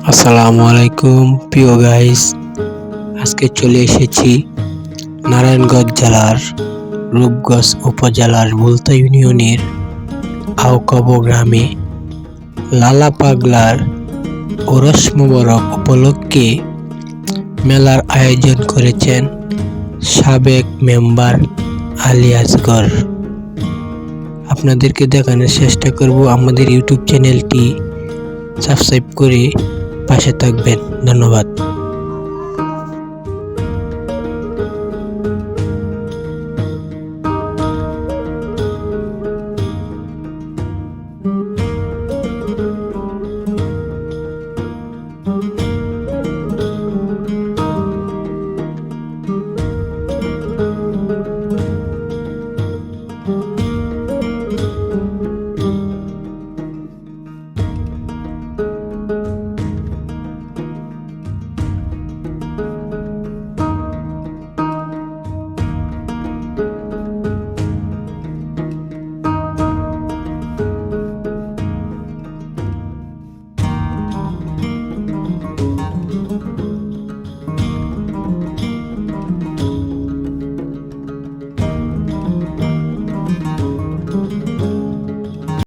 আসসালামু আলাইকুম প্রিয় গাইস আজকে চলে এসেছি নারায়ণগঞ্জ জেলার রূপগঞ্জ উপজেলার বুলতা ইউনিয়নের আওকব গ্রামে লালা পাগলার ওরস মোবারক উপলক্ষে মেলার আয়োজন করেছেন সাবেক মেম্বার আলী আসগর আপনাদেরকে দেখানোর চেষ্টা করব আমাদের ইউটিউব চ্যানেলটি সাবস্ক্রাইব করে পাশে থাকবেন। ধন্যবাদ।